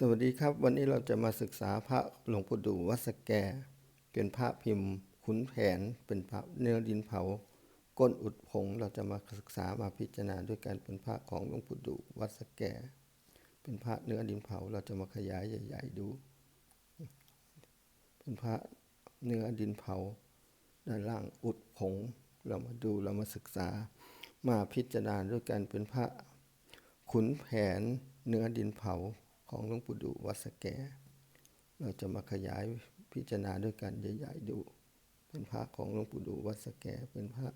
สวัสดีครับ วันนี้เราจะมาศึกษาพระหลวงปู่ดูวัดสแก เป็นพระพิมพ์ขุนแผน เป็นพระเนื้อดินเผา ก้นอุดผงเราจะมาศึกษามาพิจารณาด้วยกันเป็นพระของหลวงปู่ดูวัดสแก เป็นพระเนื้อดินเผา เราจะมาขยายใหญ่ ๆ ดู เป็นพระเนื้อดินเผา ด้านล่างอุดผงเรามาดูเรามาศึกษามาพิจารณาด้วยกันเป็นพระขุนแผนเนื้อดินเผา ของหลวงปู่ดูวัดสแก เราจะมาขยายพิจารณาด้วยกันใหญ่ๆดู เป็นพระของหลวงปู่ดูวัดสแก เป็นพระ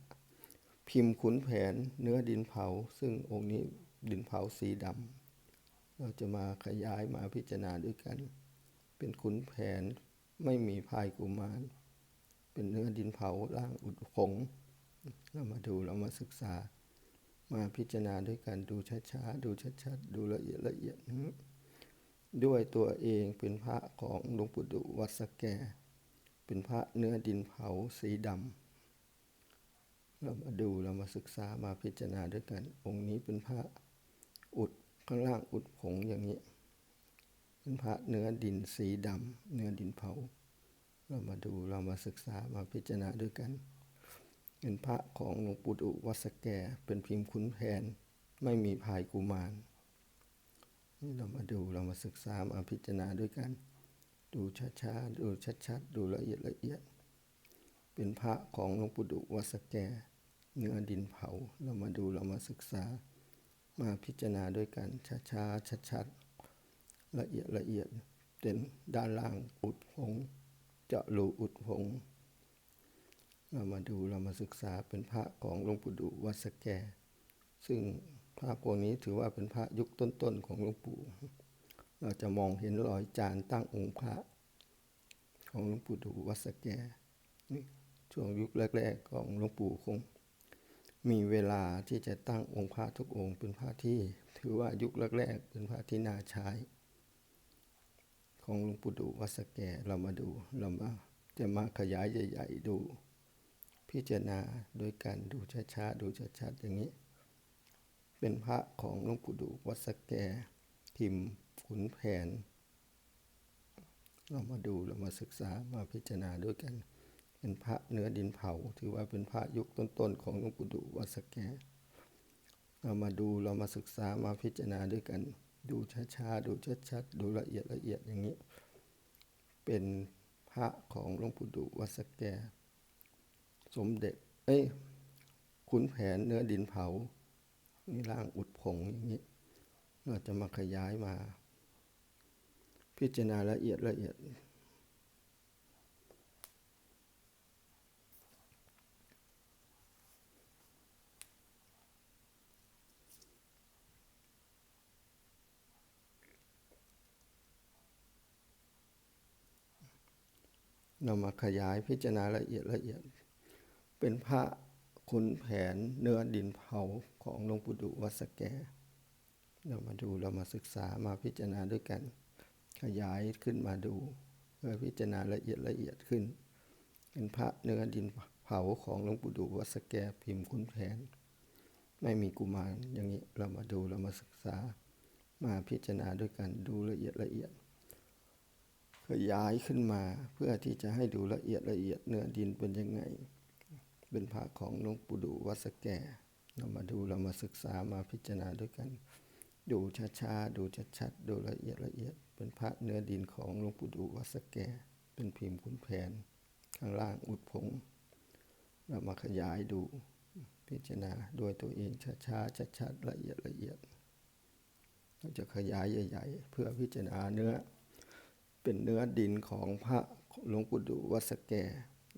พิมพ์ขุนแผนเนื้อดินเผา ซึ่งองค์นี้ดินเผาสีดำเราจะมาขยายมาพิจารณาด้วยกัน เป็นขุนแผนไม่มีพายกุมาร เป็นเนื้อดินเผาล่างอุดผงเรามาดูเรามาศึกษา มาพิจารณาด้วยกันดูช้าๆดูชัดๆดูละเอียดละเอียดนะ ด้วยตัวเองเป็นพระของหลวงปู่ดุวัดสแก เป็นพระเนื้อดินเผาสีดำเรามาดูเรามาศึกษามาพิจารณาด้วยกัน องค์นี้เป็นพระอุดข้างล่างอุดผงอย่างนี้ เป็นพระเนื้อดินสีดำเนื้อดินเผา เรามาดูเรามาศึกษามาพิจารณาด้วยกัน เป็นพระของหลวงปู่ดุวัดสแก เป็นพิมพ์ขุนแผนไม่มีภายกุมาร นี่เรามาดูเรามาศึกษามาพิจารณาด้วยกัน ดูช้าๆดูชัดๆดูละเอียดละเอียด เป็นพระของหลวงปู่ดุวัสแก เนื้อดินเผาเรามาดูเรามาศึกษา มาพิจารณาด้วยกันช้าๆชัดๆละเอียดละเอียดเป็นด้านล่างอุดผงเจาะรูอุดผงเรามาดูเรามาศึกษาเป็นพระของหลวงปู่ดูวัสแก ซึ่ง พระพวกนี้ถือว่าเป็นพระยุคต้นๆของหลวงปู่ เราจะมองเห็นรอยจานตั้งองค์พระ ของหลวงปู่ดูวัดสแกนี่ช่วงยุคแรก ๆ ของหลวงปู่คง มีเวลาที่จะตั้งองค์พระทุกองค์ เป็นพระที่ ถือว่ายุคแรกๆเป็นพระที่น่าใช้ ของหลวงปู่ดูวัดสแกเรามาดูเรามาจะมาขยายใหญ่ ๆ ดู พิจารณาโดยการดูช้าๆดูชัดๆอย่างนี้ เป็นพระของหลวงปู่ดูวัดสแกพิมขุนแผน เรามาดูเรามาศึกษามาพิจารณาด้วยกัน เป็นพระเนื้อดินเผา ถือว่าเป็นพระยุคต้นๆของหลวงปู่ดูวัดสแก เรามาดูเรามาศึกษามาพิจารณาด้วยกัน ดูช้าๆดูชัดๆดูละเอียดละเอียดอย่างนี้ เป็นพระของหลวงปู่ดูวัดสแก สมเด็จ เอ้ยขุนแผนเนื้อดินเผา นี่ร่างอุดผงอย่างนี้เราจะมาขยายมา พิจารณาละเอียดละเอียด เรามาขยายพิจารณาละเอียดละเอียด เป็นพระ ขุนแผนเนื้อดินเผาของหลวงปู่ดูวัดสแก เรามาดูเรามาศึกษามาพิจารณาด้วยกัน ขยายขึ้นมาดูเพื่อพิจารณาละเอียดละเอียดขึ้น เป็นพระเนื้อดินเผาของหลวงปู่ดูวัดสแกพิมพ์ขุนแผน ไม่มีกุมารอย่างนี้เรามาดูเรามาศึกษา มาพิจารณาด้วยกันดูละเอียดละเอียดขยายขึ้นมาเพื่อที่จะให้ดูละเอียดละเอียดเนื้อดินเป็นยังไง เป็นพระของหลวงปู่ดูวัดสแก่ เรามาดูเรามาศึกษามาพิจารณาด้วยกัน ดูช้าๆดูชัดๆดูละเอียดละเอียด เป็นพระเนื้อดินของหลวงปู่ดูวัดสแก่ เป็นพิมพ์ขุนแผน ข้างล่างอุดผง เรามาขยายดูพิจารณาด้วยตัวเองช้าๆชัดๆละเอียดละเอียดเราจะขยายใหญ่ๆ เพื่อพิจารณาเนื้อ เป็นเนื้อดินของพระหลวงปู่ดูวัดสแก่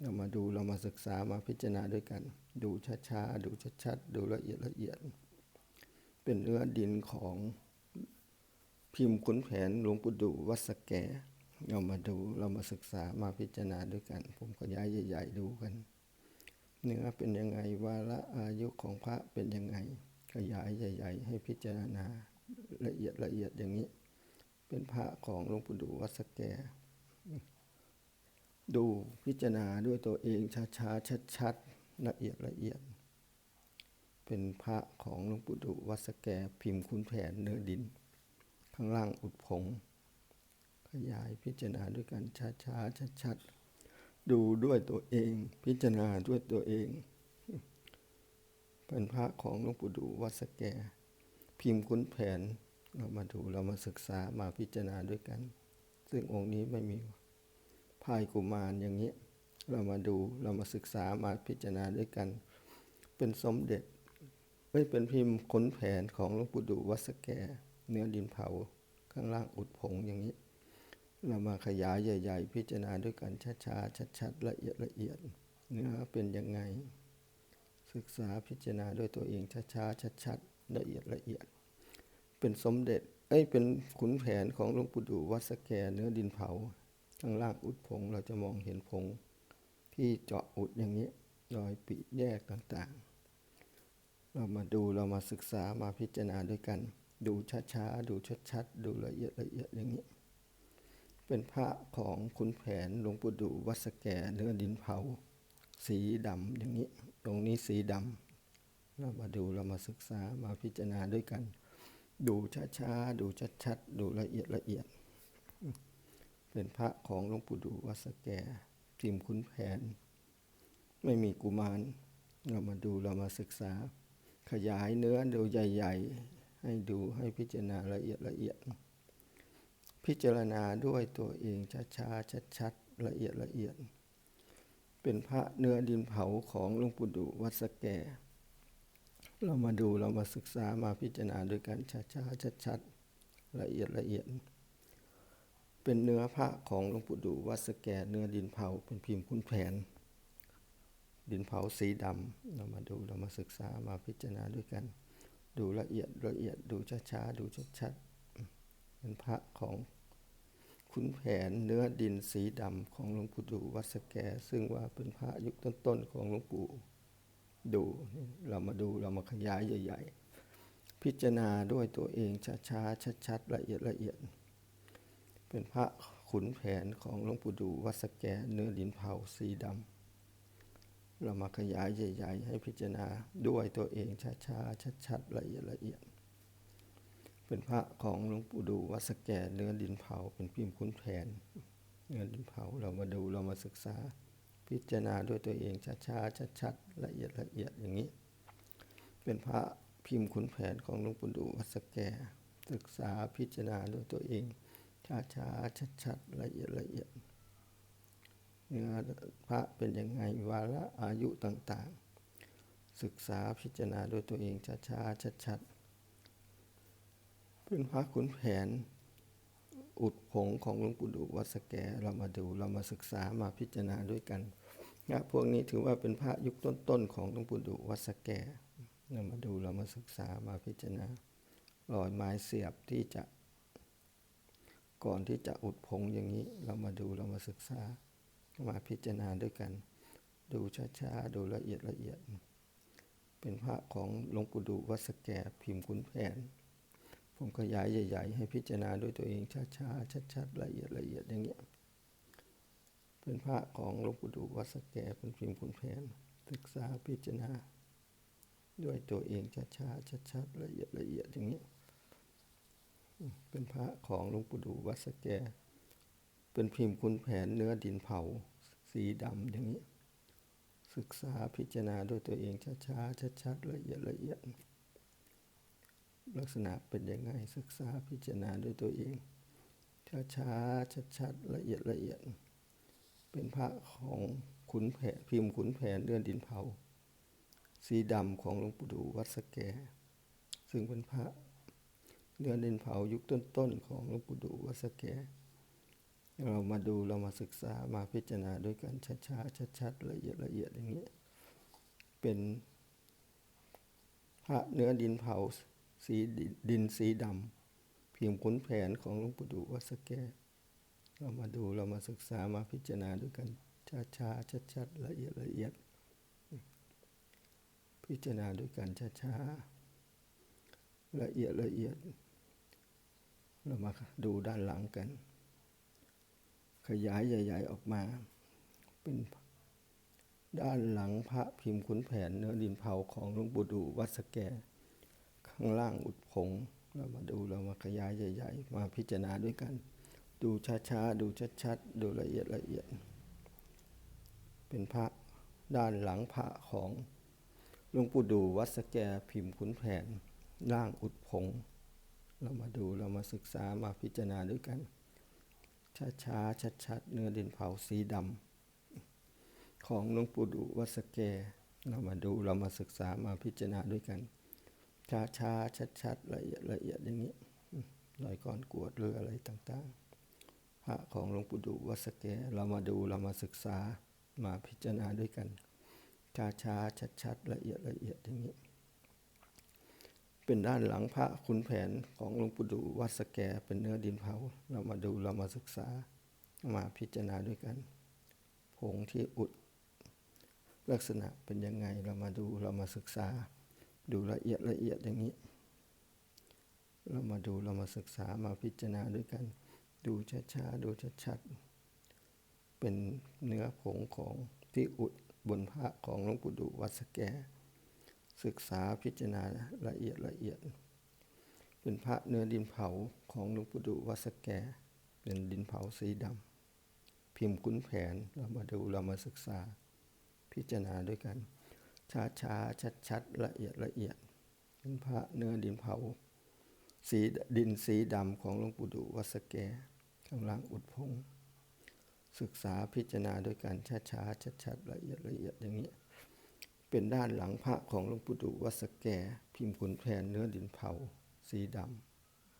เรามาดูเรามาศึกษามาพิจารณาด้วยกัน ดูช้าๆดูชัดๆดูละเอียดละเอียด เป็นเนื้อดินของพิมพ์ขุนแผนหลวงปู่ดูวัดสแกเรามาดูเรามาศึกษามาพิจารณาด้วยกัน ผมขยายใหญ่ๆดูกัน เนื้อเป็นยังไงวาระอายุของพระเป็นยังไง ขยายใหญ่ ๆ ให้พิจารณาละเอียดละเอียดอย่างนี้ เป็นพระของหลวงปู่ดูวัดสแก ดูพิจารณาด้วยตัวเองช้าๆชัดๆละเอียดละเอียด เป็นพระของหลวงปู่ดูวัดสแกพิมพ์คุณแผนเนื้อดิน ข้างล่างอุดผง ขยายพิจารณาด้วยกันช้าๆชัดๆดูด้วยตัวเอง พิจารณาด้วยตัวเอง เป็นพระของหลวงปู่ดูวัดสแก พิมพ์คุ้นแผนเรามาดูเรามาศึกษามาพิจารณาด้วยกัน ซึ่งองค์นี้ไม่มี พายกุมารอย่างนี้ เรามาดูเรามาศึกษามาพิจารณาด้วยกัน เป็นสมเด็จไม่เป็นพิมพ์ค้นแผนของหลวงปู่ดูวัดสแก เนื้อดินเผาข้างล่างอุดผงอย่างนี้ เรามาขยายใหญ่ ๆ พิจารณาด้วยกันช้าๆชัดๆละเอียดละเอียดเนื้อเป็นยังไง ศึกษาพิจารณาด้วยตัวเองช้าๆชัดๆละเอียดละเอียด เป็นสมเด็จเอ้ยเป็นขุนแผนของหลวงปู่ดูวัดสแกเนื้อดินเผา ข้างล่างอุดผงเราจะมองเห็นผงที่เจาะอุดอย่างนี้รอยปีแยกต่างๆ เรามาดูเรามาศึกษามาพิจารณาด้วยกัน ดูช้าๆ ดูชัดๆ ดูละเอียดละเอียดอย่างนี้ เป็นพระของขุนแผนหลวงปู่ดูวัดสแกเนื้อดินเผา สีดำอย่างนี้ ตรงนี้สีดำเรามาดูเรามาศึกษามาพิจารณาด้วยกัน ดูช้าๆ ดูชัดๆ ดูละเอียดละเอียด เป็นพระของหลวงปู่ดูวัดสแกพิมพ์ขุนแผน ไม่มีกุมาร เรามาดูเรามาศึกษา ขยายเนื้อดูใหญ่ ๆ ให้ดูให้พิจารณาละเอียดละเอียด พิจารณาด้วยตัวเองช้าๆชัดๆละเอียดละเอียด เป็นพระเนื้อดินเผาของหลวงปู่ดูวัดสแก เรามาดูเรามาศึกษามาพิจารณาด้วยกันช้าๆชัดๆละเอียดละเอียด เป็นเนื้อพระของหลวงปู่ดูวัดสแกเนื้อดินเผาเป็นพิมพ์คุ้นแผน ดินเผาสีดำเรามาดูเรามาศึกษามาพิจารณาด้วยกัน ดูละเอียดละเอียดดูช้าๆดูชัดๆเป็นพระของขุนแผนเนื้อดินสีดำของหลวงปู่ดูวัดสแก ซึ่งว่าเป็นพระยุคต้นๆของหลวงปู่ดูเรามาดูเรามาขยายใหญ่ ๆ พิจารณาด้วยตัวเองช้าๆชัดๆละเอียดละเอียด เป็นพระขุนแผนของหลวงปู่ดูวัดสแกเนื้อดินเผาสีดำ เรามาขยายใหญ่ ๆ ให้พิจารณาด้วยตัวเองช้าๆชัดๆละเอียดละเอียด เป็นพระของหลวงปู่ดูวัดสแกเนื้อดินเผาเป็นพิมพ์ขุนแผน เนื้อดินเผาเรามาดูเรามาศึกษา พิจารณาด้วยตัวเองช้าๆชัดๆละเอียดละเอียดอย่างนี้ เป็นพระพิมพ์ขุนแผนของหลวงปู่ดูวัดสแกศึกษาพิจารณาด้วยตัวเอง ช้าๆชัดๆละเอียดละเอียดเนื้อพระเป็นยังไงวาระอายุต่างๆ ศึกษาพิจารณาด้วยตัวเองช้าๆชัดๆเป็นพระขุนแผน อุดผงของหลวงปู่ดูวัดสแกเรามาดูเรามาศึกษามาพิจารณาด้วยกันนะพวกนี้ถือว่าเป็นพระยุคต้นๆของหลวงปู่ดูวัดสแกเรามาดูเรามาศึกษามาพิจารณารอยไม้เสียบที่จะ ก่อนที่จะอุดผงอย่างนี้ เรามาดูเรามาศึกษา มาพิจารณาด้วยกัน ดูช้าๆ ดูละเอียดละเอียด เป็นพระของหลวงปู่ดูวัดสแก่พิมพ์ขุนแผน ผมขยายใหญ่ ๆ ให้พิจารณาด้วยตัวเองช้าๆ ชัดๆ ละเอียดละเอียดอย่างเงี้ย เป็นพระของหลวงปู่ดูวัดสแก่เป็นพิมพ์ขุนแผน ศึกษาพิจารณา ด้วยตัวเองช้าๆ ชัดๆ ละเอียดละเอียดอย่างนี้ เป็นพระของหลวงปู่ดูวัดสแก เป็นพิมพ์คุณแผนเนื้อดินเผาสีดำอย่างนี้ ศึกษาพิจารณาด้วยตัวเองช้าๆชัดๆละเอียดละเอียด ลักษณะเป็นยังไงศึกษาพิจารณาด้วยตัวเอง ช้าๆชัดๆละเอียดละเอียด เป็นพระของขุนแผนพิมพ์ขุนแผนเนื้อดินเผาสีดำของหลวงปู่ดูวัดสแก ซึ่งเป็นพระ เนื้อดินเผายุคต้นๆของหลวงปู่ดูวัสแกเรามาดูเรามาศึกษามาพิจารณาด้วยกันช้าๆชัดๆละเอียดละเอียดอย่างนี้ เป็นพระเนื้อดินเผาสีดินสีดำพิมพ์ขุนแผนของหลวงปู่ดูวัสแกเรามาดูเรามาศึกษามาพิจารณาด้วยกันช้าๆชัดๆละเอียดละเอียด พิจารณาด้วยกันช้าๆละเอียดละเอียด เรามาดูด้านหลังกัน ขยายใหญ่ ๆ ออกมา เป็นด้านหลังพระพิมพ์ขุนแผนเนื้อดินเผาของหลวงปู่ดูวัดสแก ข้างล่างอุดผง เรามาดูเรามาขยายใหญ่ ๆ มาพิจารณาด้วยกัน ดูช้าๆ ดูชัดๆ ดูละเอียดละเอียด เป็นพระด้านหลังพระของหลวงปู่ดูวัดสแกพิมพ์ขุนแผนร่างอุดผง เรามาดูเรามาศึกษามาพิจารณาด้วยกัน ช้าๆชัดๆเนื้อดินเผาสีดำของหลวงปู่ดูวัสแกเรามาดูเรามาศึกษามาพิจารณาด้วยกัน ช้าๆชัดๆละเอียดละเอียดอย่างนี้รอยก้อนกรวดหรืออะไรต่างๆ พระของหลวงปู่ดูวัสแกเรามาดูเรามาศึกษามาพิจารณาด้วยกัน ช้าๆชัดๆละเอียดละเอียดอย่างนี้ เป็นด้านหลังพระขุนแผนของหลวงปู่ดูวัดสแกเป็นเนื้อดินเผา เรามาดูเรามาศึกษามาพิจารณาด้วยกันผงที่อุดลักษณะเป็นยังไงเรามาดูเรามาศึกษา ดูละเอียดละเอียดอย่างนี้ เรามาดูเรามาศึกษามาพิจารณาด้วยกัน ดูช้าๆดูชัดๆเป็นเนื้อผงของที่อุดบนพระของหลวงปู่ดูวัดสแก ศึกษาพิจารณาละเอียดละเอียด เป็นพระเนื้อดินเผาของหลวงปู่ดูวัสแก เป็นดินเผาสีดำพิมพ์คุ้นแผนเรามาดูเรามาศึกษา พิจารณาด้วยกัน ช้าช้าชัดชัดละเอียดละเอียด เป็นพระเนื้อดินเผา สีดินสีดำของหลวงปู่ดูวัสแกข้างล่างอุดพงศึกษาพิจารณาด้วยกันช้าช้าชัดชัดละเอียดละเอียดอย่างนี้ เป็นด้านหลังพระของหลวงปู่ดูวัดสแก พิมพ์ขุนแผนเนื้อดินเผา สีด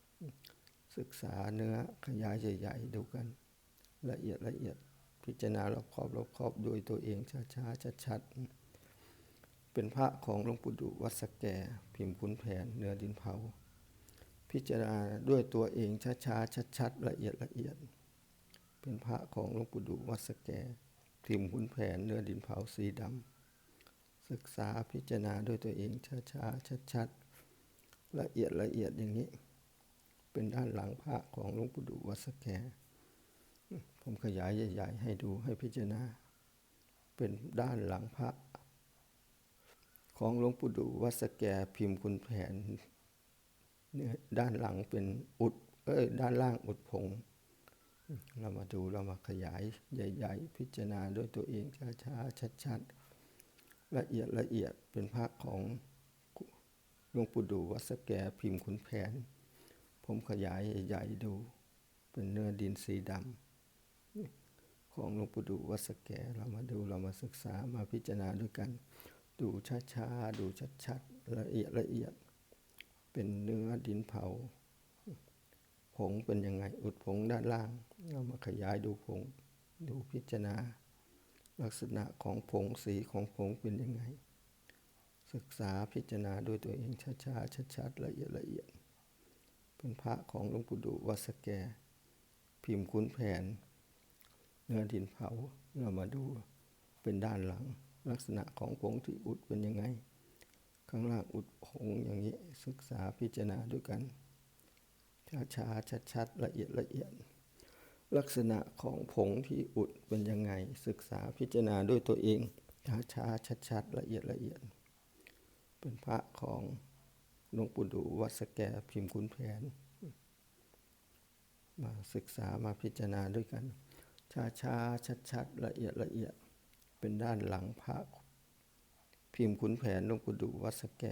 ำศึกษาเนื้อขยายใหญ่ๆดูกัน ละเอียดละเอียดพิจารณารอบครอบรอบครอบโดยตัวเองช้าๆชัดๆเป็นพระของหลวงปู่ดูวัดสแก พิมพ์ขุนแผนเนื้อดินเผา พิจารณาด้วยตัวเองช้าๆชัดๆละเอียดละเอียด เป็นพระของหลวงปู่ดูวัดสแกพิมพ์ขุนแผนเนื้อดินเผาสีดำ ศึกษาพิจารณาด้วยตัวเองช้าๆชัดๆละเอียดละเอียดอย่างนี้ เป็นด้านหลังพระของหลวงปู่ดูวัดสแก ผมขยายใหญ่ๆให้ดูให้พิจารณา เป็นด้านหลังพระ ของหลวงปู่ดูวัดสแกพิมพ์คุณแผนเนี่ยด้านหลังเป็นอุดเอ้ยด้านล่างอุดผง เรามาดูเรามาขยายใหญ่ ๆ พิจารณาด้วยตัวเองช้าๆชัดๆ ละเอียดละเอียดเป็นพระของหลวงปู่ดูวัดสแกพิมพ์คุณแผน ผมขยายใหญ่ๆดู เป็นเนื้อดินสีดำของหลวงปู่ดูวัดสแกเรามาดูเรามาศึกษามาพิจารณาด้วยกัน ดูช้าๆดูชัดๆละเอียดละเอียด เป็นเนื้อดินเผา ผงเป็นยังไงอุดผงด้านล่างเรามาขยายดูผงดูพิจารณา ลักษณะของผงสีของผงเป็นยังไง ศึกษาพิจารณาด้วยตัวเองช้าๆชัดๆละเอียดละเอียด เป็นพระของหลวงปู่ดูวัดสแก พิมพ์คุ้นแผน เนื้อดินเผาเรามาดูเป็นด้านหลัง ลักษณะของผงที่อุดเป็นยังไง ข้างล่างอุดผงอย่างนี้ศึกษาพิจารณาด้วยกันช้าๆชัดๆละเอียดละเอียด ลักษณะของผงที่อุดเป็นยังไง ศึกษาพิจารณาด้วยตัวเองช้าๆชัดๆละเอียดละเอียด เป็นพระของหลวงปู่ดูวัดสแกพิมพ์คุณแผน มาศึกษามาพิจารณาด้วยกันช้าๆชัดๆละเอียดละเอียด เป็นด้านหลังพระพิมพ์ขุนแผนหลวงปู่ดูวัดสแก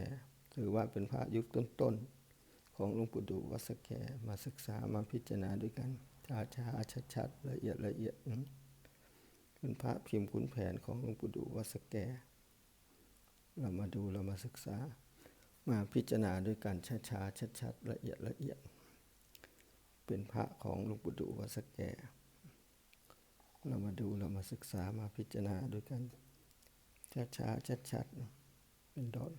ถือว่าเป็นพระยุคต้นๆของหลวงปู่ดูวัดสแกมาศึกษามาพิจารณาด้วยกัน ช้าๆชัดๆละเอียดละเอียดเป็นพระพิมพ์ขุนแผนของหลวงปู่ดูวัดสแก เรามาดูเรามาศึกษา มาพิจารณาด้วยกันช้าๆชัดๆละเอียดละเอียด เป็นพระของหลวงปู่ดูวัดสแก เรามาดูเรามาศึกษามาพิจารณาด้วยกันช้าๆชัดๆเป็นดอน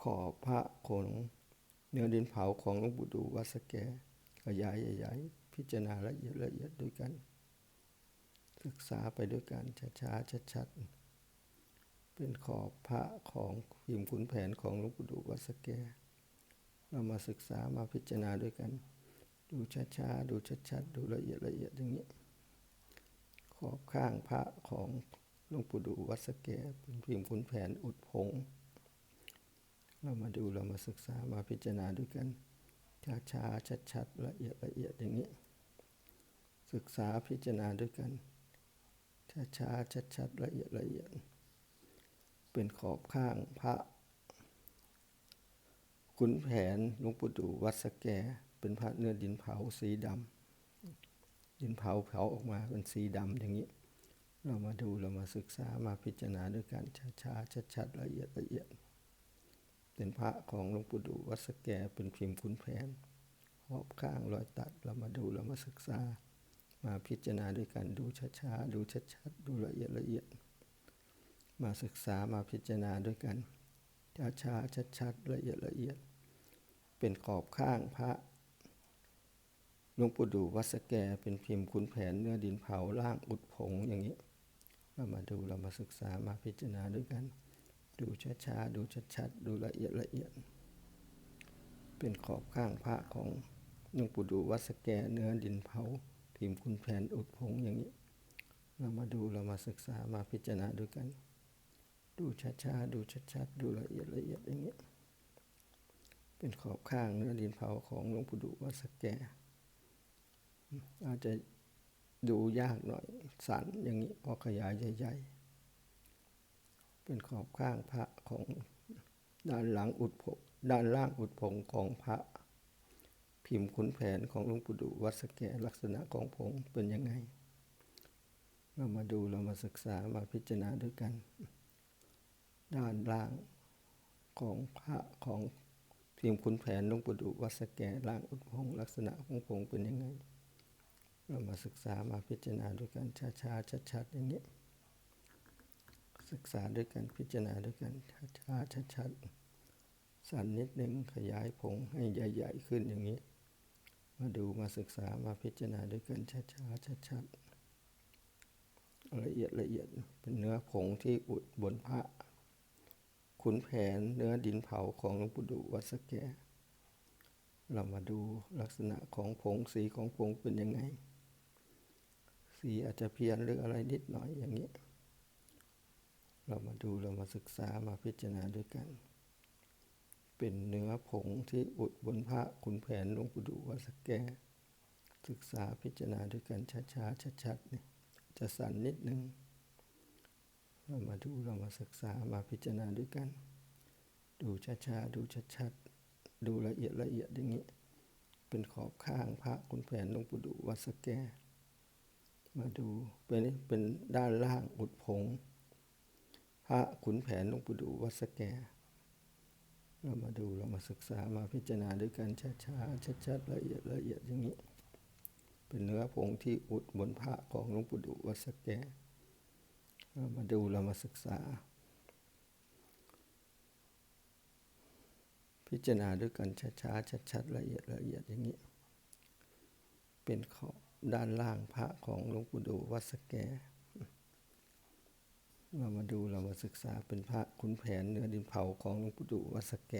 ขอพระของเนื้อดินเผาของหลวงปู่ดูวัดสแกขยายใหญ่ๆพิจารณาละเอียดละเอียดด้วยกัน ศึกษาไปด้วยกันช้าๆชัดๆเป็นขอบพระของพิมพ์ขุนแผนของหลวงปู่ดูวัดสแกเรามาศึกษามาพิจารณาด้วยกัน ดูช้าๆดูชัดๆดูละเอียดละเอียดอย่างนี้ ขอบข้างพระของหลวงปู่ดูวัดสแกเป็นพิมพ์ขุนแผนอุดผง เรามาดูเรามาศึกษามาพิจารณาด้วยกันช้าช้าชัดชัดๆละเอียดละเอียดอย่างนี้ ศึกษาพิจารณาด้วยกันช้าช้าชัดชัดๆละเอียดละเอียด เป็นขอบข้างพระขุนแผนหลวงปู่ดูวัดสแก เป็นพระเนื้อดินเผาสีดำดินเผาเผาออกมาเป็นสีดำอย่างนี้ เรามาดูเรามาศึกษามาพิจารณาด้วยกันช้าช้าชัดชัดๆละเอียดละเอียด เป็นพระของหลวงปู่ดูวัดสแกเป็นพิมพ์ขุนแผนขอบข้างรอยตัดเรามาดูเรามาศึกษา มาพิจารณาด้วยกันดูช้าๆดูชัดๆดูละเอียดละเอียด มาศึกษามาพิจารณาด้วยกันช้าๆชัดๆละเอียดละเอียด เป็นขอบข้างพระหลวงปู่ดูวัดสแกเป็นพิมพ์ขุนแผนเนื้อดินเผาล่างอุดผงอย่างนี้ เรามาดูเรามาศึกษามาพิจารณาด้วยกัน ดูช้าๆ ดูชัดๆ ดูละเอียดละเอียด เป็นขอบข้างพระของหลวงปู่ดูวัดสแกเนื้อดินเผาพิมพ์คุณแผนอุดผงอย่างนี้ เรามาดูเรามาศึกษามาพิจารณาด้วยกัน ดูช้าๆ ดูชัดๆ ดูละเอียดละเอียดอย่างนี้ เป็นขอบข้างเนื้อดินเผาของหลวงปู่ดูวัดสแกอาจจะดูยากหน่อยสันอย่างนี้พอขยายใหญ่ ๆ เป็นขอบข้างพระของด้านหลังอุดผงด้านล่างอุดผงของพระ พิมพ์ขุนแผนของหลวงปู่ดูวัดสแกลักษณะของผงเป็นยังไง เรามาดูเรามาศึกษามาพิจารณาด้วยกัน ด้านล่างของพระของพิมพ์ขุนแผนหลวงปู่ดูวัดสแกล่างอุดผงลักษณะของผงเป็นยังไง เรามาศึกษามาพิจารณาด้วยกันช้าๆชัดๆอย่างนี้ ศึกษาด้วยกันพิจารณาด้วยกันช้าๆชัดๆสั่นนิดนึงขยายผงให้ใหญ่ๆขึ้นอย่างนี้ มาดูมาศึกษามาพิจารณาด้วยกันช้าๆชัดๆละเอียดละเอียดเป็นเนื้อผงที่อุดบนพระขุนแผนเนื้อดินเผาของหลวงปู่ดูวัดสแก เรามาดูลักษณะของผงสีของผงเป็นยังไง สีอาจจะเพี้ยนหรืออะไรนิดหน่อยอย่างนี้ เรามาดูเรามาศึกษามาพิจารณาด้วยกัน เป็นเนื้อผงที่อุดบนพระขุนแผนหลวงปู่ดูวัดสแก ศึกษาพิจารณาด้วยกันช้าๆชัดๆเนี่ยจะสั่นนิดนึง เรามาดูเรามาศึกษามาพิจารณาด้วยกัน ดูช้าๆดูชัดๆดูละเอียดละเอียดอย่างนี้ เป็นขอบข้างพระขุนแผนหลวงปู่ดูวัดสแก มาดูเป็นเป็นด้านล่างอุดผง พระขุนแผนหลวงปู่ดูวัดสแก เรามาดูเรามาศึกษามาพิจารณาด้วยกันช้าๆชัดๆละเอียดละเอียดอย่างนี้ เป็นเนื้อผงที่อุดบนพระของหลวงปู่ดูวัดสแก เรามาดูเรามาศึกษา พิจารณาด้วยกันช้าๆชัดๆละเอียดละเอียดอย่างนี้ เป็นขอบด้านล่างพระของหลวงปู่ดูวัดสแก เรามาดูเรามาศึกษาเป็นพระขุนแผนเนื้อดินเผาของหลวงปู่ดูวัดสแก